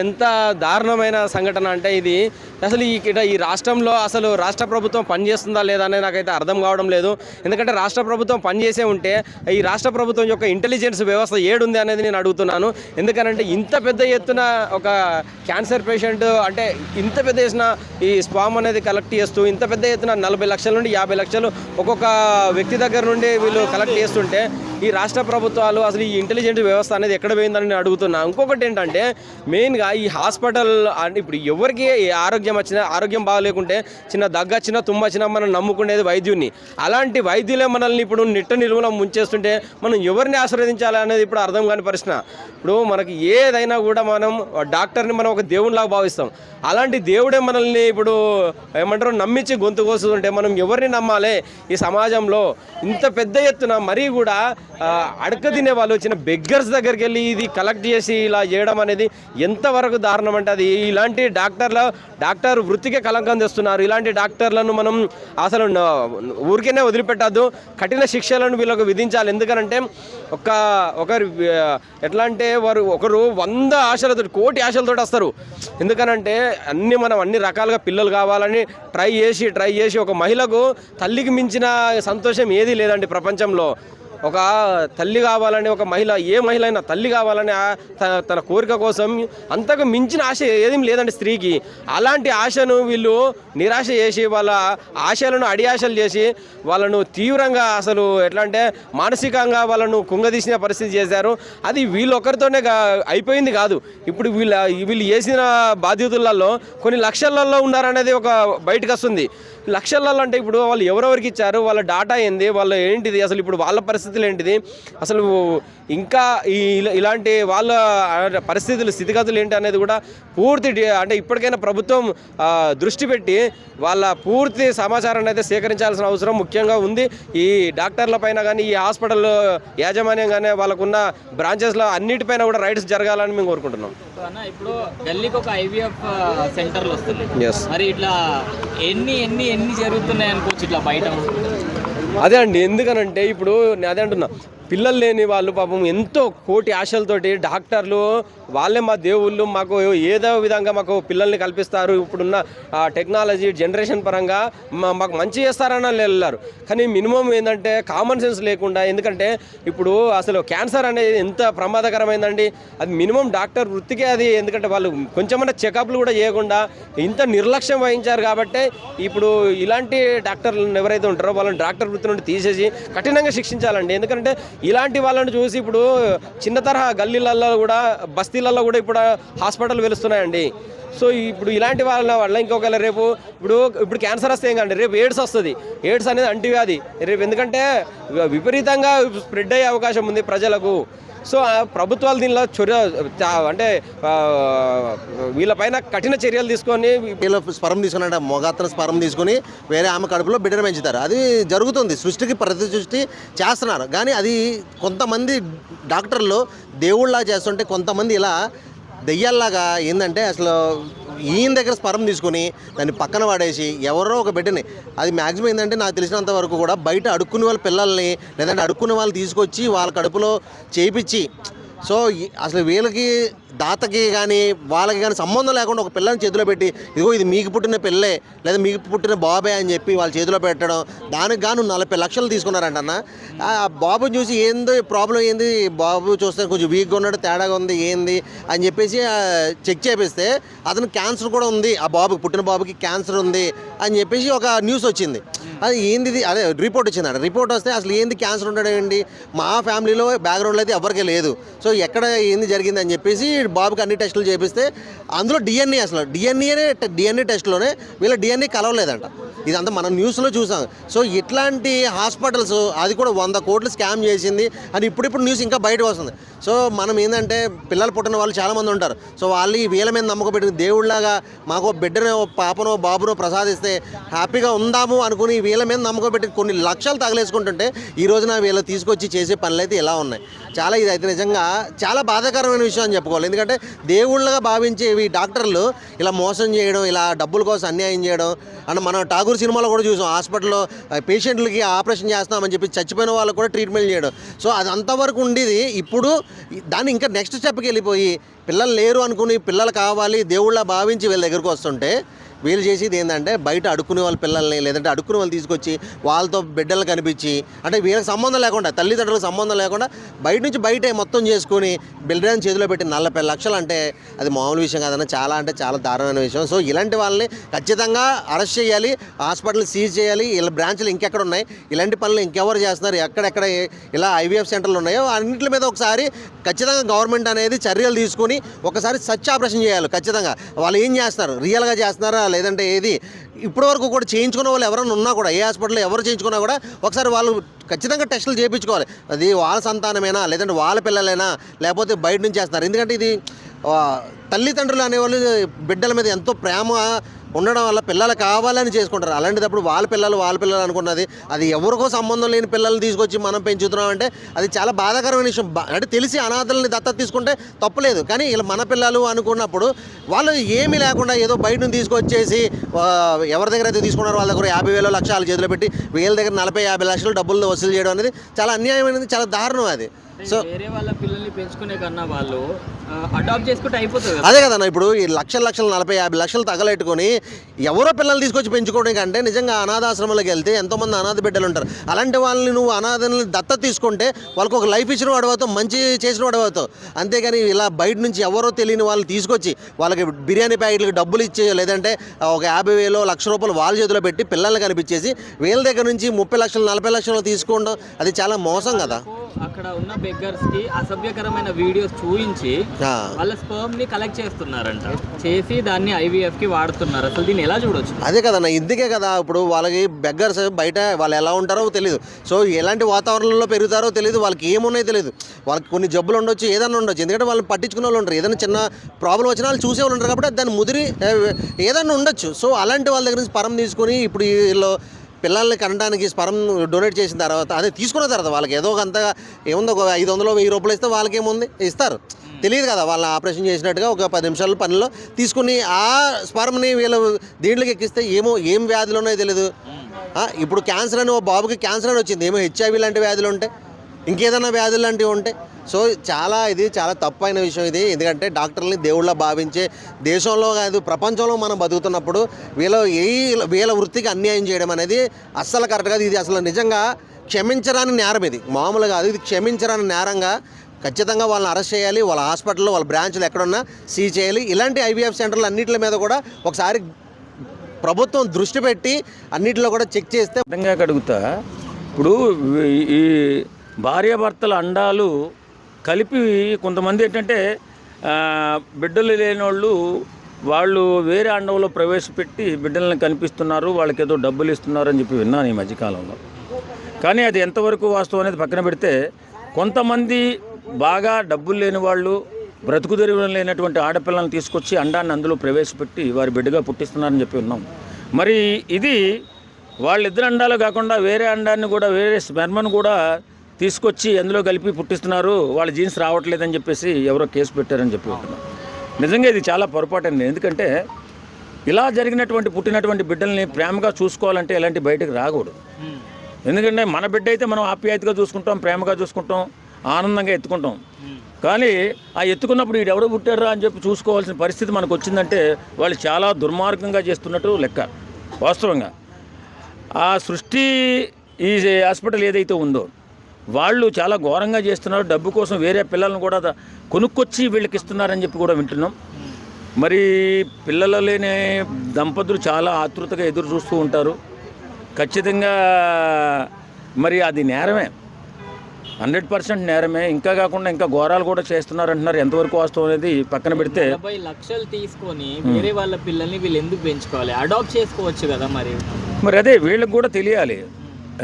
ఎంత దారుణమైన సంఘటన అంటే ఇది అసలు ఈ ఈ రాష్ట్రంలో అసలు రాష్ట్ర ప్రభుత్వం పనిచేస్తుందా లేదా అనేది నాకైతే అర్థం కావడం లేదు. ఎందుకంటే రాష్ట్ర ప్రభుత్వం పనిచేసే ఉంటే ఈ రాష్ట్ర ప్రభుత్వం యొక్క ఇంటెలిజెన్స్ వ్యవస్థ ఏడుంది అనేది నేను అడుగుతున్నాను. ఎందుకనంటే ఇంత పెద్ద ఎత్తున ఒక క్యాన్సర్ పేషెంట్ అంటే ఇంత పెద్ద ఎత్తున ఈ స్పామ్ అనేది కలెక్ట్ చేస్తూ ఇంత పెద్ద ఎత్తున నలభై లక్షల నుండి యాభై లక్షలు ఒక్కొక్క వ్యక్తి దగ్గర నుండి వీళ్ళు కలెక్ట్ చేస్తుంటే ఈ రాష్ట్ర ప్రభుత్వాలు అసలు ఈ ఇంటెలిజెంట్ వ్యవస్థ అనేది ఎక్కడ పోయిందని నేను అడుగుతున్నా. ఇంకొకటి ఏంటంటే మెయిన్గా ఈ హాస్పిటల్ అంటే ఇప్పుడు ఎవరికి ఆరోగ్య ఆరోగ్యం వచ్చినా ఆరోగ్యం బాగాలేకుంటే చిన్న దగ్గ వచ్చినా తుమ్మ వచ్చినా మనం నమ్ముకునేది వైద్యుని అలాంటి వైద్యులే మనల్ని ఇప్పుడు నిట్ట నిలువున ముంచేస్తుంటే మనం ఎవరిని ఆశీర్వదించాలి అనేది ఇప్పుడు అర్థం కాని ప్రశ్న. ఇప్పుడు మనకి ఏదైనా కూడా మనం డాక్టర్ని మనం ఒక దేవునిలాగా భావిస్తాం. అలాంటి దేవుడే మనల్ని ఇప్పుడు ఏమంటారు నమ్మించి గొంతు కోస్తుంటే మనం ఎవరిని నమ్మాలి? ఈ సమాజంలో ఇంత పెద్ద ఎత్తున మరీ కూడా అడక తినే వాళ్ళు వచ్చిన బెగ్గర్స్ దగ్గరికి వెళ్ళి ఇది కలెక్ట్ చేసి ఇలా చేయడం అనేది ఎంతవరకు దారుణం అంటే అది ఇలాంటి డాక్టర్ల డాక్టర్ డాక్టర్ వృత్తికే కలంకం తెస్తున్నారు ఇలాంటి డాక్టర్లను మనం అసలు ఊరికేనే వదిలిపెట్టద్దు. కఠిన శిక్షలను వీళ్ళకు విధించాలి. ఎందుకనంటే ఒక ఒకరు ఎట్లా అంటే వారు ఒకరు వంద ఆశలతో కోటి ఆశలతో వస్తారు. ఎందుకనంటే అన్ని మనం అన్ని రకాలుగా పిల్లలు కావాలని ట్రై చేసి ట్రై చేసి ఒక మహిళకు తల్లికి మించిన సంతోషం ఏదీ లేదండి ప్రపంచంలో. ఒక తల్లి కావాలని ఒక మహిళ ఏ మహిళ అయినా తల్లి కావాలని తన కోరిక కోసం అంతకు మించిన ఆశ ఏదేం లేదండి స్త్రీకి. అలాంటి ఆశను వీళ్ళు నిరాశ చేసి వాళ్ళ ఆశలను అడియాశలు చేసి వాళ్ళను తీవ్రంగా అసలు ఎట్లా అంటే మానసికంగా వాళ్ళను కుంగదీసిన పరిస్థితి చేశారు. అది వీళ్ళొక్కరితోనే అయిపోయింది కాదు. ఇప్పుడు వీళ్ళ వీళ్ళు చేసిన బాధ్యతలలో కొన్ని లక్షలలో ఉన్నారనేది ఒక బయటకు వస్తుంది. లక్షలలో అంటే ఇప్పుడు వాళ్ళు ఎవరెవరికి ఇచ్చారు? వాళ్ళ డాటా ఏంది? వాళ్ళ ఏంటిది? అసలు ఇప్పుడు వాళ్ళ పరిస్థితులు ఏంటిది? అసలు ఇంకా ఈ ఇలా- ఇలాంటి వాళ్ళ పరిస్థితులు స్థితిగతులు ఏంటి అనేది కూడా పూర్తి అంటే ఇప్పటికైనా ప్రభుత్వం దృష్టి పెట్టి వాళ్ళ పూర్తి సమాచారాన్ని అయితే సేకరించాల్సిన అవసరం ముఖ్యంగా ఉంది. ఈ డాక్టర్ల పైన కానీ ఈ హాస్పిటల్ యాజమాన్యం కానీ వాళ్ళకున్న బ్రాంచెస్లో అన్నిటిపైన కూడా రైట్స్ జరగాలని మేము కోరుకుంటున్నాం. ఇప్పుడు గల్లీకి ఒక ఐవీఎఫ్ సెంటర్లు వస్తుంది Yes. మరి ఇట్లా ఎన్ని ఎన్ని ఎన్ని జరుగుతున్నాయి అనుకోవచ్చు ఇట్లా బయట? అదే అండి ఎందుకనంటే ఇప్పుడు నేను అదే అంటున్నా. పిల్లలు లేని వాళ్ళు పాపం ఎంతో కోటి ఆశలతోటి డాక్టర్లు వాళ్ళే మా దేవుళ్ళు మాకు ఏదో విధంగా మాకు పిల్లల్ని కల్పిస్తారు. ఇప్పుడున్న టెక్నాలజీ జనరేషన్ పరంగా మా- మాకు మంచి చేస్తారని వెళ్ళారు. కానీ మినిమం ఏంటంటే కామన్ సెన్స్ లేకుండా ఎందుకంటే ఇప్పుడు అసలు క్యాన్సర్ అనేది ఎంత ప్రమాదకరమైందండి. అది మినిమం డాక్టర్ వృత్తికే అది ఎందుకంటే వాళ్ళు కొంచెమన్నా చెకప్లు కూడా చేయకుండా ఇంత నిర్లక్ష్యం వహించారు కాబట్టి ఇప్పుడు ఇలాంటి డాక్టర్లు ఎవరైతే ఉంటారో వాళ్ళని డాక్టర్ వృత్తి నుండి తీసేసి కఠినంగా శిక్షించాలండి. ఎందుకంటే ఇలాంటి వాళ్ళని చూసి ఇప్పుడు చిన్న తరహా గల్లీలలో కూడా బస్తీలలో కూడా ఇప్పుడు హాస్పిటల్ వెలుస్తున్నాయండి. సో ఇప్పుడు ఇలాంటి వాళ్ళ వల్ల ఇంకొకవేళ రేపు ఇప్పుడు ఇప్పుడు క్యాన్సర్ వస్తే ఏం కండి రేపు ఎయిడ్స్ వస్తుంది. ఎయిడ్స్ అనేది అంటువ్యాధి. రేపు ఎందుకంటే విపరీతంగా స్ప్రెడ్ అయ్యే అవకాశం ఉంది ప్రజలకు. సో ప్రభుత్వాలు దీనిలో చొర్య చా- అంటే వీళ్ళపైన కఠిన చర్యలు తీసుకొని వీళ్ళ స్పరం తీసుకున్నాడు మొగాత్ర స్పరం తీసుకొని వేరే ఆమె కడుపులో బిడ్డను పెంచుతారు. అది జరుగుతుంది. సృష్టికి ప్రతి సృష్టి చేస్తున్నారు. కానీ అది కొంతమంది డాక్టర్లు దేవుళ్ళలా చేస్తుంటే కొంతమంది ఇలా దెయ్యాల్లాగా ఏంటంటే అసలు ఈయన దగ్గర స్పరం తీసుకొని దాన్ని పక్కన పడేసి ఎవరో ఒక బిడ్డని అది మ్యాక్సిమం ఏంటంటే నాకు తెలిసినంత వరకు కూడా బయట అడుక్కునే వాళ్ళ పిల్లల్ని లేదంటే అడుక్కునే వాళ్ళు తీసుకొచ్చి వాళ్ళ కడుపులో చేయించి సో అసలు వీళ్ళకి దాతకి కానీ వాళ్ళకి కానీ సంబంధం లేకుండా ఒక పిల్లని చేతిలో పెట్టి ఇదిగో ఇది మీకు పుట్టిన పిల్లే లేదా మీకు పుట్టిన బాబే అని చెప్పి వాళ్ళ చేతిలో పెట్టడం దానికి గాను నలభై లక్షలు తీసుకున్నారంట అన్న. ఆ బాబుని చూసి ఏంది ప్రాబ్లం ఏంది? బాబు చూస్తే కొంచెం వీక్గా ఉన్నాడు తేడాగా ఉంది ఏంది? అని చెప్పేసి చెక్ చేపిస్తే అతను క్యాన్సర్ కూడా ఉంది. ఆ బాబుకి పుట్టిన బాబుకి క్యాన్సర్ ఉంది అని చెప్పేసి ఒక న్యూస్ వచ్చింది. అది ఏంది అదే రిపోర్ట్ వచ్చిందంట. రిపోర్ట్ వస్తే అసలు ఏంది క్యాన్సర్ ఉంటాడండి మా ఫ్యామిలీలో బ్యాక్గ్రౌండ్లో అయితే ఎవరికీ లేదు. సో ఎక్కడ ఏంది జరిగింది అని చెప్పేసి బాబుకి అన్ని టెస్టులు చేపిస్తే అందులో డిఎన్ఏ అసలు. డిఎన్ఏనే డిఎన్ఏ టెస్ట్లోనే వీళ్ళ డిఎన్ఏ కలవలేదంట. ఇదంతా మనం న్యూస్లో చూసాం. సో ఇట్లాంటి హాస్పిటల్స్ అది కూడా వంద కోట్లు స్కామ్ చేసింది అని ఇప్పుడిప్పుడు న్యూస్ ఇంకా బయటకు వస్తుంది. సో మనం ఏంటంటే పిల్లలు పుట్టిన వాళ్ళు చాలామంది ఉంటారు. సో వాళ్ళు ఈ వీళ్ళ మీద నమ్మకం పెట్టిన దేవుళ్ళలాగా మాకు ఓ బిడ్డనో పాపనో బాబునో ప్రసాదిస్తే హ్యాపీగా ఉందాము అనుకుని వీళ్ళ మీద నమ్మకం పెట్టి కొన్ని లక్షలు తగలేసుకుంటుంటే ఈ రోజున వీళ్ళు తీసుకొచ్చి చేసే పనులు అయితే ఇలా ఉన్నాయి. చాలా ఇది అయితే నిజంగా చాలా బాధాకరమైన విషయం అని చెప్పుకోవాలి. ఎందుకంటే దేవుళ్ళగా భావించేవి డాక్టర్లు ఇలా మోసం చేయడం ఇలా డబ్బుల కోసం అన్యాయం చేయడం అండ్ మనం ఠాగూర్ సినిమాలో కూడా చూసాం. హాస్పిటల్లో పేషెంట్లకి ఆపరేషన్ చేస్తామని చెప్పి చచ్చిపోయిన వాళ్ళకు కూడా ట్రీట్మెంట్ చేయడం. సో అది అంతవరకు ఉండేది. ఇప్పుడు దాన్ని ఇంకా నెక్స్ట్ స్టెప్కి వెళ్ళిపోయి పిల్లలు లేరు అనుకుని పిల్లలు కావాలి దేవుళ్ళ భావించి వీళ్ళ దగ్గరకు వస్తుంటే వీళ్ళు చేసేది ఏంటంటే బయట అడుక్కునే వాళ్ళ పిల్లల్ని లేదంటే అడుక్కునే వాళ్ళు తీసుకొచ్చి వాళ్ళతో బిడ్డలు కనిపించి అంటే వీళ్ళకి సంబంధం లేకుండా తల్లిదండ్రులకు సంబంధం లేకుండా బయట నుంచి బయటే మొత్తం చేసుకొని బిల్డర్ని చేతిలో పెట్టి నలభై లక్షలు అంటే అది మామూలు విషయం కాదన్న చాలా అంటే చాలా దారుణమైన విషయం. సో ఇలాంటి వాళ్ళని ఖచ్చితంగా అరెస్ట్ చేయాలి హాస్పిటల్ సీజ్ చేయాలి ఇలా బ్రాంచ్లు ఇంకెక్కడ ఉన్నాయి ఇలాంటి పనులు ఇంకెవరు చేస్తున్నారు ఎక్కడెక్కడ ఇలా ఐవీఎఫ్ సెంటర్లు ఉన్నాయో అన్నింటి మీద ఒకసారి ఖచ్చితంగా గవర్నమెంట్ అనేది చర్యలు తీసుకొని ఒకసారి సచ్ ఆపరేషన్ చేయాలి ఖచ్చితంగా. వాళ్ళు ఏం చేస్తున్నారు? రియల్గా చేస్తున్నారా? లేదంటే ఏది? ఇప్పటి వరకు కూడా చేయించుకున్న వాళ్ళు ఎవరైనా ఉన్నా కూడా ఏ హాస్పిటల్లో ఎవరు చేయించుకున్నా కూడా ఒకసారి వాళ్ళు ఖచ్చితంగా టెస్టులు చేయించుకోవాలి. అది వాళ్ళ సంతానమేనా లేదంటే వాళ్ళ పిల్లలైనా లేకపోతే బయట నుంచి చేస్తున్నారు ఎందుకంటే ఇది తల్లిదండ్రులు అనేవాళ్ళు బిడ్డల మీద ఎంతో ప్రేమ ఉండడం వల్ల పిల్లలు కావాలని చేసుకుంటారు. అలాంటిదప్పుడు వాళ్ళ పిల్లలు వాళ్ళ పిల్లలు అనుకున్నది అది ఎవరికో సంబంధం లేని పిల్లల్ని తీసుకొచ్చి మనం పెంచుతున్నాం అంటే అది చాలా బాధాకరమైన విషయం. అంటే తెలిసి అనాథల్ని దత్తత తీసుకుంటే తప్పలేదు కానీ ఇలా మన పిల్లలు అనుకున్నప్పుడు వాళ్ళు ఏమీ లేకుండా ఏదో బయట నుంచి తీసుకొచ్చేసి ఎవరి దగ్గర అయితే తీసుకున్నారో వాళ్ళ దగ్గర యాభై వేలు లక్షలు చేతిలో పెట్టి వీళ్ళ దగ్గర నలభై యాభై లక్షలు డబ్బులు వసూలు చేయడం అనేది చాలా అన్యాయమైనది చాలా దారుణం అది. సో వేరే వాళ్ళ పిల్లల్ని పెంచుకునే కన్నా వాళ్ళు అడాప్ట్ చేసుకుంటే అయిపోతుంది కదా. అదే కదన్న ఇప్పుడు ఈ లక్షల లక్షలు నలభై యాభై లక్షలు తగలెట్టుకొని ఎవరో పిల్లలు తీసుకొచ్చి పెంచుకోవడం కంటే నిజంగా అనాథాశ్రమాలకు వెళ్తే ఎంతోమంది అనాథ బిడ్డలు ఉంటారు. అలాంటి వాళ్ళని నువ్వు అనాథని దత్తత తీసుకుంటే వాళ్ళకి ఒక లైఫ్ ఇచ్చిన వాడు అవుతావు మంచి చేసిన వాడు అవుతావు. అంతేగాని ఇలా బయట నుంచి ఎవరో తెలియని వాళ్ళు తీసుకొచ్చి వాళ్ళకి బిర్యానీ ప్యాకెట్లకు డబ్బులు ఇచ్చి లేదంటే ఒక యాభై వేలు లక్ష రూపాయలు వాళ్ళ చేతిలో పెట్టి పిల్లల్ని కనిపించేసి వీళ్ళ దగ్గర నుంచి ముప్పై లక్షలు నలభై లక్షలు తీసుకోవడం అది చాలా మోసం కదా. అక్కడ ఉన్న బెగ్గర్స్కి అసభ్యకరమైన వీడియోస్ చూపించి. వాళ్ళ స్పర్మ్ని కలెక్ట్ చేస్తున్నారంట. చేసి దాన్ని ఐవీఎఫ్కి వాడుతున్నారు. అసలు దీన్ని ఎలా చూడొచ్చు? అదే కదన్న ఇందుకే కదా ఇప్పుడు వాళ్ళకి బెగ్గర్స్ బయట వాళ్ళు ఎలా ఉంటారో తెలియదు సో ఎలాంటి వాతావరణంలో పెరుగుతారో తెలియదు వాళ్ళకి ఏమున్నాయో తెలియదు వాళ్ళకి కొన్ని జబ్బులు ఉండొచ్చు ఏదైనా ఉండొచ్చు. ఎందుకంటే వాళ్ళని పట్టించుకునే వాళ్ళు ఉంటారు ఏదైనా చిన్న ప్రాబ్లం వచ్చినా వాళ్ళు చూసే వాళ్ళు ఉంటారు కాబట్టి దాన్ని ముదిరి ఏదైనా ఉండొచ్చు. సో అలాంటి వాళ్ళ దగ్గర నుంచి పరం తీసుకొని ఇప్పుడు వీళ్ళు పిల్లల్ని కనడానికి స్పరం డొనేట్ చేసిన తర్వాత అదే తీసుకున్న తర్వాత వాళ్ళకి ఏదో ఒక అంతగా ఏముందో ఒక ఐదు వందలు వెయ్యి రూపాయలు ఇస్తే వాళ్ళకి ఏముంది ఇస్తారు. తెలియదు కదా వాళ్ళ ఆపరేషన్ చేసినట్టుగా ఒక పది నిమిషాల పనిలో తీసుకుని ఆ స్పర్మ్ని వీళ్ళు దీంట్లోకి ఎక్కిస్తే ఏమో ఏం వ్యాధులు ఉన్నాయో తెలియదు ఇప్పుడు క్యాన్సర్ అని ఓ బాబుకి క్యాన్సర్ అని వచ్చింది. ఏమో హెచ్ఐవి లాంటి వ్యాధులు ఉంటాయి ఇంకేదైనా వ్యాధులు లాంటివి ఉంటాయి సో చాలా ఇది చాలా తప్పైన విషయం ఇది. ఎందుకంటే డాక్టర్ని దేవుళ్ళ భావించే దేశంలో కాదు ప్రపంచంలో మనం బతుకుతున్నప్పుడు వీళ్ళ ఏ వీళ్ళ వృత్తికి అన్యాయం చేయడం అనేది అస్సలు కరెక్ట్ కాదు. ఇది అసలు నిజంగా క్షమించరాని నేరం ఇది. మామూలుగా కాదు ఇది క్షమించరాని నేరంగా ఖచ్చితంగా వాళ్ళని అరెస్ట్ చేయాలి వాళ్ళ హాస్పిటల్లో వాళ్ళ బ్రాంచ్లు ఎక్కడున్నా సీజ్ చేయాలి. ఇలాంటి ఐవీఎఫ్ సెంటర్లు అన్నింటి మీద కూడా ఒకసారి ప్రభుత్వం దృష్టి పెట్టి అన్నిటిలో కూడా చెక్ చేస్తే విధంగా కడుగుతా ఇప్పుడు ఈ భార్యాభర్తల అండాలు కలిపి కొంతమంది ఏంటంటే బిడ్డలు లేని వాళ్ళు వాళ్ళు వేరే అండంలో ప్రవేశపెట్టి బిడ్డలను కనిపిస్తున్నారు వాళ్ళకి ఏదో డబ్బులు ఇస్తున్నారు అని చెప్పి విన్నాను ఈ మధ్యకాలంలో. కానీ అది ఎంతవరకు వాస్తవం అనేది పక్కన పెడితే కొంతమంది బాగా డబ్బులు లేని వాళ్ళు బ్రతుకు తెరువు లేనటువంటి ఆడపిల్లలను తీసుకొచ్చి అండాన్ని అందులో ప్రవేశపెట్టి వారి బిడ్డగా పుట్టిస్తున్నారని చెప్పి ఉన్నాం మరి ఇది వాళ్ళిద్దరు అండాలు కాకుండా వేరే అండాన్ని కూడా వేరే స్పెర్మను కూడా తీసుకొచ్చి అందులో కలిపి పుట్టిస్తున్నారు వాళ్ళ జీన్స్ రావట్లేదని చెప్పేసి ఎవరో కేసు పెట్టారని చెప్పి నిజంగా ఇది చాలా పొరపాటండి ఎందుకంటే ఇలా జరిగినటువంటి పుట్టినటువంటి బిడ్డల్ని ప్రేమగా చూసుకోవాలంటే ఎలాంటి బయటకు రాకూడదు. ఎందుకంటే మన బిడ్డ అయితే మనం ఆప్యాయతగా చూసుకుంటాం ప్రేమగా చూసుకుంటాం ఆనందంగా ఎత్తుకుంటాం. కానీ ఆ ఎత్తుకున్నప్పుడు వీడు ఎవడో పుట్టారా అని చెప్పి చూసుకోవాల్సిన పరిస్థితి మనకు వచ్చిందంటే వాళ్ళు చాలా దుర్మార్గంగా చేస్తున్నట్టు లెక్క వాస్తవంగా. ఆ సృష్టి ఈ హాస్పిటల్ ఏదైతే ఉందో వాళ్ళు చాలా ఘోరంగా చేస్తున్నారు. డబ్బు కోసం వేరే పిల్లలను కూడా కొనుక్కొచ్చి వీళ్ళకి ఇస్తున్నారని చెప్పి కూడా వింటున్నాం. మరి పిల్లలు లేని దంపతులు చాలా ఆతృతగా ఎదురు చూస్తూ ఉంటారు. ఖచ్చితంగా మరి అది నేరమే. Hundred percent నేరమే. ఇంకా కాకుండా ఇంకా ఘోరాలు కూడా చేస్తున్నారు అంటున్నారు. ఎంతవరకు వాస్తవం అనేది పక్కన పెడితే లక్షలు తీసుకొని వేరే వాళ్ళ పిల్లల్ని వీళ్ళు ఎందుకు పెంచుకోవాలి? అడాప్ట్ చేసుకోవచ్చు కదా మరి. మరి అదే వీళ్ళకి కూడా తెలియాలి.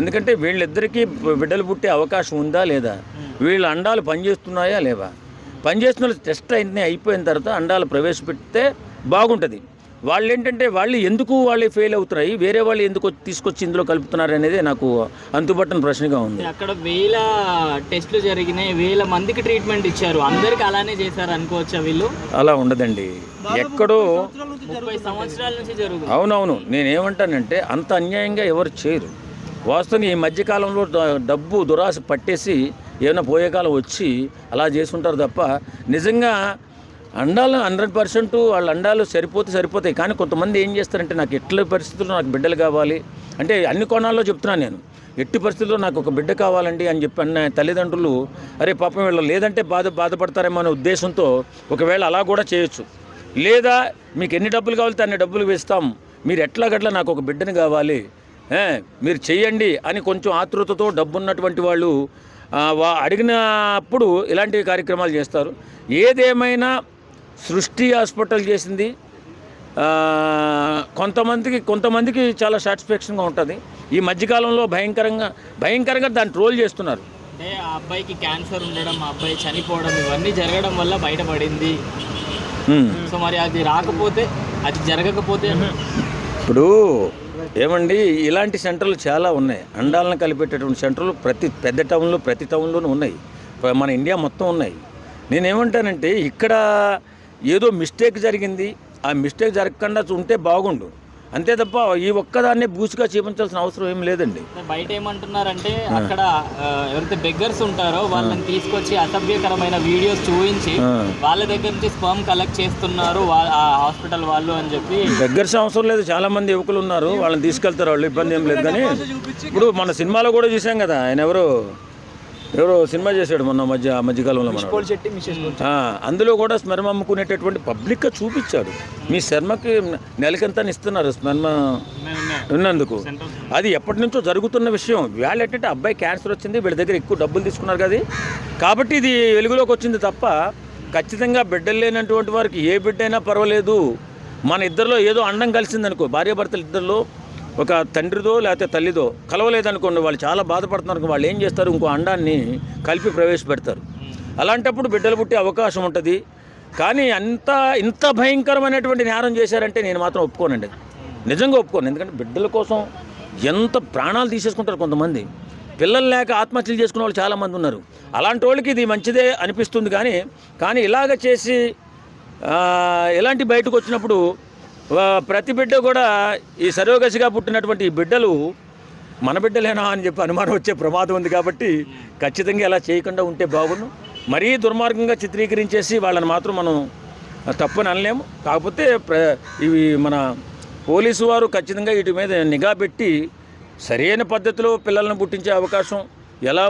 ఎందుకంటే వీళ్ళిద్దరికీ బిడ్డలు పుట్టే అవకాశం ఉందా లేదా? వీళ్ళ అండాలు పనిచేస్తున్నాయా లేవా? పనిచేస్తున్న టెస్ట్ అన్నీ అయిపోయిన తర్వాత అండాలు ప్రవేశపెడితే బాగుంటుంది. వాళ్ళు ఏంటంటే వాళ్ళు ఎందుకు వాళ్ళు ఫెయిల్ అవుతున్నాయి? వేరే వాళ్ళు ఎందుకు తీసుకొచ్చి ఇందులో కలుపుతున్నారు అనేది నాకు అంతుపట్టని ప్రశ్నగా ఉంది. అక్కడ వేల టెస్టులు జరిగినాయి వేల మందికి ట్రీట్మెంట్ ఇచ్చారు. అందరికి అలానే చేశారు అనుకోవచ్చా వీళ్ళు? అలా ఉండదండి. ఎక్కడో ముప్పై సంవత్సరాల నుంచి జరుగుతుంది. అవునవును. నేనేమంటానంటే అంత అన్యాయంగా ఎవరు చేయరు. వాస్తవంగా ఈ మధ్యకాలంలో డబ్బు దురాశ పట్టేసి ఏమైనా పోయే కాలం వచ్చి అలా చేసుకుంటారు తప్ప నిజంగా అండాలు హండ్రెడ్ పర్సెంట్ వాళ్ళ అండాలు సరిపోతే సరిపోతాయి. కానీ కొంతమంది ఏం చేస్తారంటే నాకు ఎట్ల పరిస్థితుల్లో నాకు బిడ్డలు కావాలి అంటే అన్ని కోణాల్లో చెప్తున్నాను నేను. ఎట్టి పరిస్థితుల్లో నాకు ఒక బిడ్డ కావాలండి అని చెప్పి అన్న తల్లిదండ్రులు అరే పాపం వీళ్ళు లేదంటే బాధ బాధపడతారేమో అనే ఉద్దేశంతో ఒకవేళ అలా కూడా చేయొచ్చు. లేదా మీకు ఎన్ని డబ్బులు కావాలితే అన్ని డబ్బులు వేస్తాం. మీరు ఎట్లాగట్లా నాకు ఒక బిడ్డని కావాలి? మీరు చెయ్యండి అని కొంచెం ఆతృతతో డబ్బు ఉన్నటువంటి వాళ్ళు అడిగినప్పుడు ఇలాంటి కార్యక్రమాలు చేస్తారు. ఏదేమైనా సృష్టి హాస్పిటల్ చేసింది. ఆ, కొంతమందికి కొంతమందికి చాలా సాటిస్ఫాక్షన్గా ఉంటుంది. ఈ మధ్యకాలంలో భయంకరంగా భయంకరంగా దాన్ని ట్రోల్ చేస్తున్నారు. అంటే ఆ అబ్బాయికి క్యాన్సర్ ఉండడం ఆ అబ్బాయి చనిపోవడం ఇవన్నీ జరగడం వల్ల బయటపడింది. సో మరి అది రాకపోతే అది జరగకపోతే ఇప్పుడు ఏమండి ఇలాంటి సెంటర్లు చాలా ఉన్నాయి. అండాలను కలిపేటటువంటి సెంటర్లు ప్రతి పెద్ద టౌన్లో ప్రతి టౌన్లోనూ ఉన్నాయి. మన ఇండియా మొత్తం ఉన్నాయి. నేనేమంటానంటే ఇక్కడ ఏదో మిస్టేక్ జరిగింది. ఆ మిస్టేక్ జరగకుండా ఉంటే బాగుండు. అంతే తప్ప ఈ ఒక్కదాన్నే బూసిగా చూపించాల్సిన అవసరం ఏం లేదండి. బయట ఏమంటున్నారంటే అక్కడ ఎవరైతే బెగ్గర్స్ ఉంటారో వాళ్ళని తీసుకొచ్చి అసభ్యకరమైన వీడియోస్ చూపించి. వాళ్ళ దగ్గర నుంచి స్పర్మ్ కలెక్ట్ చేస్తున్నారు హాస్పిటల్ వాళ్ళు అని చెప్పి దగ్గర అవసరం లేదు. చాలా మంది యువకులు ఉన్నారు. వాళ్ళని తీసుకెళ్తారు వాళ్ళు. ఇబ్బంది ఏం లేదు. కానీ ఇప్పుడు మన సినిమాలో కూడా చూసాం కదా ఆయన ఎవరు? ఎవరో సినిమా చేశాడు మొన్న మధ్య మధ్యకాలంలో మన అందులో కూడా స్మరణ అమ్ముకునేటటువంటి పబ్లిక్గా చూపించాడు మీ శర్మకి నెలకింత ఇస్తున్నారు స్మరణ ఉన్నందుకు అది ఎప్పటి నుంచో జరుగుతున్న విషయం. వేళ ఏంటంటే అబ్బాయి క్యాన్సర్ వచ్చింది వీళ్ళ దగ్గర ఎక్కువ డబ్బులు తీసుకున్నారు కదా. కాబట్టి ఇది వెలుగులోకి వచ్చింది తప్ప ఖచ్చితంగా బిడ్డలు లేనటువంటి వారికి ఏ బిడ్డ అయినా పర్వాలేదు. మన ఇద్దరిలో ఏదో అండం కలిసిందనుకో భార్యాభర్తలు ఇద్దరిలో ఒక తండ్రిదో లేకపోతే తల్లిదో కలవలేదనుకోండి వాళ్ళు చాలా బాధపడుతున్నారు వాళ్ళు ఏం చేస్తారు? ఇంకో అండాన్ని కలిపి ప్రవేశపెడతారు. అలాంటప్పుడు బిడ్డలు పుట్టే అవకాశం ఉంటుంది. కానీ అంత ఇంత భయంకరమైనటువంటి నేరం చేశారంటే నేను మాత్రం ఒప్పుకోనండి. నిజంగా ఒప్పుకోను. ఎందుకంటే బిడ్డల కోసం ఎంత ప్రాణాలు తీసేసుకుంటారు కొంతమంది. పిల్లలు లేక ఆత్మహత్యలు చేసుకునే వాళ్ళు చాలామంది ఉన్నారు. అలాంటి వాళ్ళకి ఇది మంచిదే అనిపిస్తుంది కానీ కానీ ఇలాగ చేసి ఇలాంటి బయటకు వచ్చినప్పుడు ప్రతి బిడ్డ కూడా ఈ సరోగసిగా పుట్టినటువంటి ఈ బిడ్డలు మన బిడ్డలేనా అని చెప్పి అనుమానం వచ్చే ప్రమాదం ఉంది కాబట్టి ఖచ్చితంగా ఇలా చేయకుండా ఉంటే బాగుండు. మరీ దుర్మార్గంగా చిత్రీకరించేసి వాళ్ళని మాత్రం మనం తప్పని అనలేము. కాకపోతే ప్ర ఇవి మన పోలీసు వారు ఖచ్చితంగా వీటి మీద నిఘా పెట్టి సరైన పద్ధతిలో పిల్లలను పుట్టించే అవకాశం ఎలా